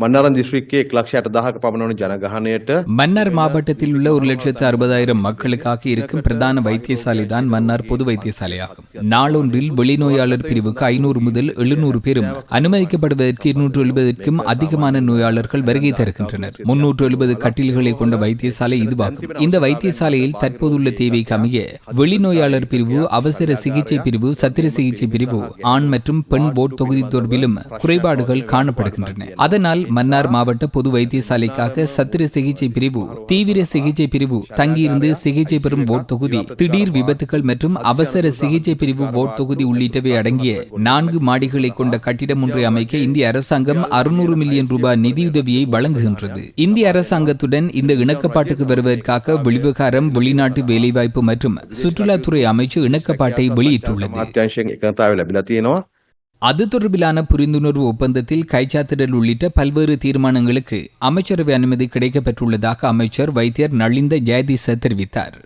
மன்னாரன் மன்னார் மாவட்டத்தில் உள்ள ஒரு லட்சத்து அறுபதாயிரம் மக்களுக்காக இருக்கும் பிரதான வைத்தியசாலை தான் மன்னார் பொது வைத்தியசாலையாகும். நாளொன்றில் வெளிநோயாளர் பிரிவுக்கு ஐநூறு முதல் எழுநூறு பேரும் அனுமதிக்கப்படுவதற்கு இருநூற்று எழுபதற்கும் அதிகமான நோயாளர்கள் வருகை தருகின்றனர். முன்னூற்று எழுபது கட்டில்களை கொண்ட வைத்தியசாலை இதுவாகும். இந்த வைத்தியசாலையில் தற்போதுள்ள தேவைக்கு அமைய வெளிநோயாளர் பிரிவு அவசர சிகிச்சை பிரிவு சத்திர சிகிச்சை பிரிவு ஆண் மற்றும் பெண் போட் தொகுதி தொடர்பிலும் குறைபாடுகள் காணப்படுகின்றன. அதனால் மன்னார் மாவட்ட பொது வைத்தியசாலைக்காக சத்திர சிகிச்சை பிரிவு தீவிர சிகிச்சை பிரிவு தங்கியிருந்து சிகிச்சை பெறும் ஓட் தொகுதி திடீர் விபத்துகள் மற்றும் அவசர சிகிச்சை பிரிவு ஓட் தொகுதி உள்ளிட்டவை அடங்கிய நான்கு மாடிகளை கொண்ட கட்டிடம் ஒன்றை அமைக்க இந்திய அரசாங்கம் அறுநூறு மில்லியன் ரூபாய் நிதியுதவியை வழங்குகின்றது. இந்திய அரசாங்கத்துடன் இந்த இணக்கப்பாட்டுக்கு வருவதற்காக வெளிவிகாரம் வெளிநாட்டு வேலைவாய்ப்பு மற்றும் சுற்றுலாத்துறை அமைச்சு இணக்கப்பாட்டை வெளியிட்டுள்ளது. அது தொடர்பிலான புரிந்துணர்வு ஒப்பந்தத்தில் கைச்சாத்திடல் உள்ளிட்ட பல்வேறு தீர்மானங்களுக்கு அமைச்சரவை அனுமதி கிடைக்கப்பெற்றுள்ளதாக அமைச்சர் வைத்தியர் நளிந்த ஜெயதீச தெரிவித்தார்.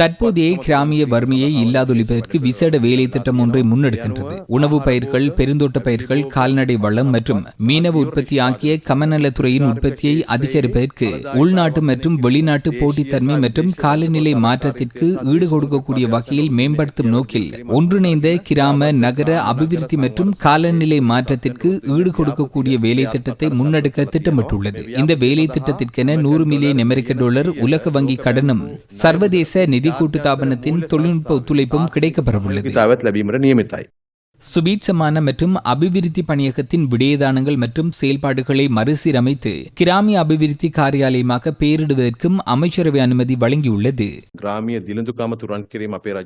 தற்போதைய கிராமிய வறுமையை இல்லாதொழிப்பதற்கு விசேட வேலை திட்டம் ஒன்றை முன்னெடுக்கின்றது. உணவு பயிர்கள் பெருந்தோட்ட பயிர்கள் கால்நடை வளம் மற்றும் மீனவ உற்பத்தி ஆகிய கமநலத்துறையின் உற்பத்தியை அதிகரிப்பதற்கு உள்நாட்டு மற்றும் வெளிநாட்டு போட்டித்தன்மை மற்றும் காலநிலை மாற்றத்திற்கு ஈடு கொடுக்கக்கூடிய வகையில் மேம்படுத்தும் நோக்கில் ஒன்றிணைந்த கிராம நகர அபிவிருத்தி மற்றும் காலநிலை மாற்றத்திற்கு ஈடு கொடுக்கக்கூடிய வேலை திட்டத்தை முன்னெடுக்க திட்டமிட்டுள்ளது. இந்த வேலை திட்டத்திற்கென நூறு மில்லியன் அமெரிக்க டாலர் உலக உலக வங்கி கடனும் சர்வதேச நிதி கூட்டு கூட்டுத்தாபனத்தின் தொழில்நுட்ப ஒத்துழைப்பும் கிடைக்கப்பெறவுள்ளது. சுபீட்சமான மற்றும் அபிவிருத்தி பணியகத்தின் விடயதானங்கள் மற்றும் செயல்பாடுகளை மறுசீரமைத்து கிராமிய அபிவிருத்தி காரியாலயமாக பெயரிடுவதற்கும் அமைச்சரவை அனுமதி வழங்கியுள்ளது.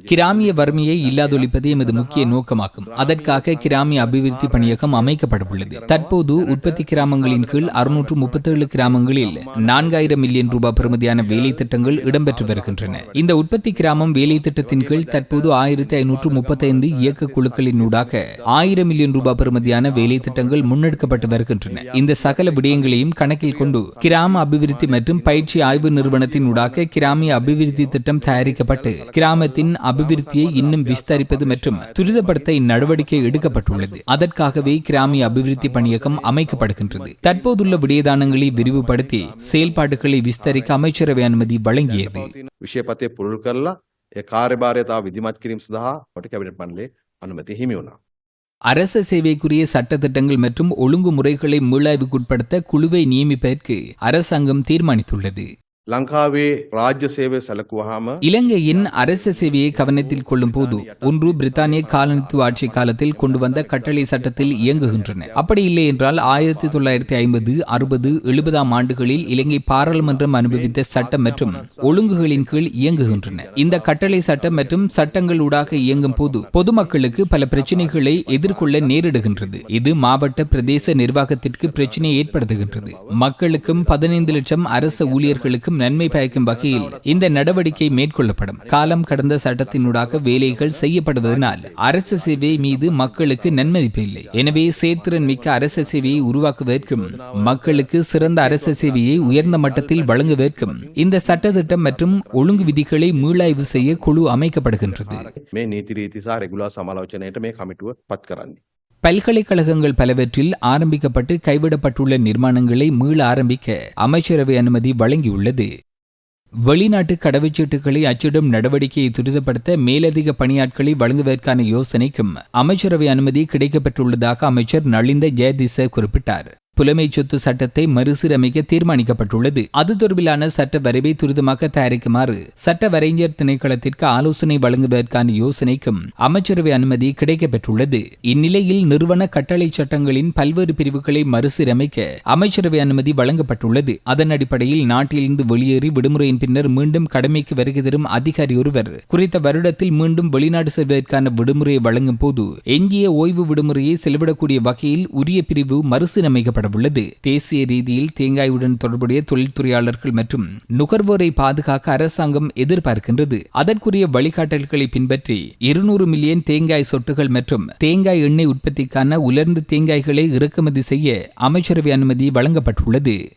கிராமிய வறுமையை இல்லாதொழிப்பது எமது முக்கிய நோக்கமாகும். அதற்காக கிராமிய அபிவிருத்தி பணியகம் அமைக்கப்படவுள்ளது. தற்போது உற்பத்தி கிராமங்களின் கீழ் அறுநூற்று முப்பத்தேழு கிராமங்களில் நான்காயிரம் மில்லியன் ரூபாய் பெறுமதியான வேலை திட்டங்கள் இடம்பெற்று வருகின்றன. இந்த உற்பத்தி கிராமம் வேலை திட்டத்தின் கீழ் தற்போது ஆயிரத்தி ஐநூற்று முப்பத்தைந்து இயக்க குழுக்களின் குழுக்களினூடாக ஆயிரம் மில்லியன் ரூபாய் பெறுமதியான வேலை திட்டங்கள் முன்னெடுக்கப்பட்டு வருகின்றன இந்த சகல விடயங்களையும் கணக்கில் கொண்டு கிராம அபிவிருத்தி மற்றும் பயிற்சி ஆய்வு நிறுவனத்தின் ஊடாக கிராமிய அபிவிருத்தி திட்டம் தயாரிக்கப்பட்டு கிராமத்தின் அபிவிருத்தியை இன்னும் விஸ்தரிப்பது மற்றும் துரிதப்படுத்த இந்நடவடிக்கை எடுக்கப்பட்டுள்ளது அதற்காகவே கிராமிய அபிவிருத்தி பணியகம் அமைக்கப்படுகின்றது தற்போதுள்ள விடயதானங்களை விரிவுபடுத்தி செயல்பாடுகளை விஸ்தரிக்க அமைச்சரவை அனுமதி வழங்கியது විෂයපතය පුරුල් කරලා ඒ කාර්යභාරයතාව විදිමත් කිරීම සඳහා කොට කැබිනට් මණ්ඩලේ අනුමැති හිමි වුණා. அரச சேவைக்குரிய சட்டத்திட்டங்கள் மற்றும் ஒழுங்குமுறைகளை மீளாய்வுக்குட்படுத்த குழுவை நியமிப்பதற்கு அரசாங்கம் தீர்மானித்துள்ளது லங்காவே ராஜ்ய சேவை சலக்குவாம இலங்கையின் அரச சேவையை கவனத்தில் கொள்ளும் போது ஒன்று பிரித்தானிய காலனித்துவ ஆட்சி காலத்தில் கொண்டு வந்த கட்டளை சட்டத்தில் இயங்குகின்றன. அப்படி இல்லை என்றால் ஆயிரத்தி தொள்ளாயிரத்தி ஐம்பது அறுபது எழுபதாம் ஆண்டுகளில் இலங்கை பாராளுமன்றம் அனுபவித்த சட்டம் மற்றும் ஒழுங்குகளின் கீழ் இயங்குகின்றன. இந்த கட்டளை சட்டம் மற்றும் சட்டங்கள் சட்டங்களூடாக இயங்கும் போது பொதுமக்களுக்கு பல பிரச்சனைகளை எதிர்கொள்ள நேரிடுகின்றது. இது மாவட்ட பிரதேச நிர்வாகத்திற்கு பிரச்சனை ஏற்படுத்துகின்றது. மக்களுக்கும் பதினைந்து லட்சம் அரச ஊழியர்களுக்கு அனைவருக்கும் நன்மை பயக்கும் வகையில் இந்த நடவடிக்கை மேற்கொள்ளப்படும். காலம் கடந்த சட்டத்தினூடாக வேலைகள் செய்யப்படுவதனால் அரசு சேவை மீது மக்களுக்கு நன்மதிப்பு இல்லை. எனவே சேர்த்திறன் மிக்க அரசு சேவையை உருவாக்குவதற்கும் மக்களுக்கு சிறந்த அரசு சேவையை உயர்ந்த மட்டத்தில் வழங்குவதற்கும் இந்த சட்டத்திட்டம் மற்றும் ஒழுங்கு விதிகளை மீளாய்வு செய்ய குழு அமைக்கப்படுகின்றது. மே நீதி ரீதிசா ரெகுலர் சமாலோசனையிட்ட மே கமிட்டுவ பத் பல்கலைக்கழகங்கள் பலவற்றில் ஆரம்பிக்கப்பட்டு கைவிடப்பட்டுள்ள நிர்மாணங்களை மீள ஆரம்பிக்க அமைச்சரவை அனுமதி வழங்கியுள்ளது. வெளிநாட்டு கடவுச்சீட்டுகளை அச்சிடும் நடவடிக்கையை துரிதப்படுத்த மேலதிக பணியாட்களை வழங்குவதற்கான யோசனைக்கும் அமைச்சரவை அனுமதி கிடைக்கப்பட்டுள்ளதாக அமைச்சர் நளிந்த ஜெயதிச குறிப்பிட்டார். புலமை சொத்து சட்டத்தை மறுசீரமைக்க தீர்மானிக்கப்பட்டுள்ளது. அது தொடர்பிலான சட்ட வரைவை துரிதமாக தயாரிக்குமாறு சட்ட வரைஞர் திணைக்களத்திற்கு ஆலோசனை வழங்குவதற்கான யோசனைக்கும் அமைச்சரவை அனுமதி கிடைக்கப்பெற்றுள்ளது. இந்நிலையில் நிறுவன கட்டளை சட்டங்களின் பல்வேறு பிரிவுகளை மறுசீரமைக்க அமைச்சரவை அனுமதி வழங்கப்பட்டுள்ளது. அதன் அடிப்படையில் நாட்டிலிருந்து வெளியேறி விடுமுறையின் பின்னர் மீண்டும் கடமைக்கு வருகை தரும் அதிகாரி ஒருவர் குறித்த வருடத்தில் மீண்டும் வெளிநாடு செல்வதற்கான விடுமுறையை வழங்கும் போது எஞ்சிய ஓய்வு விடுமுறையை செலவிடக்கூடிய வகையில் உரிய பிரிவு மறுசீரமைக்கப்படும் உள்ளது தேசிய ரீதியில் தேங்காயுடன் தொடர்புடைய தொழில்துறையாளர்கள் மற்றும் நுகர்வோரை பாதுகாக்க அரசாங்கம் எதிர்பார்க்கின்றது. அதற்குரிய வழிகாட்டல்களை பின்பற்றி இருநூறு மில்லியன் தேங்காய் சொட்டுகள் மற்றும் தேங்காய் எண்ணெய் உற்பத்திக்கான உலர்ந்த தேங்காய்களை இறக்குமதி செய்ய அமைச்சரவை அனுமதி வழங்கப்பட்டுள்ளது.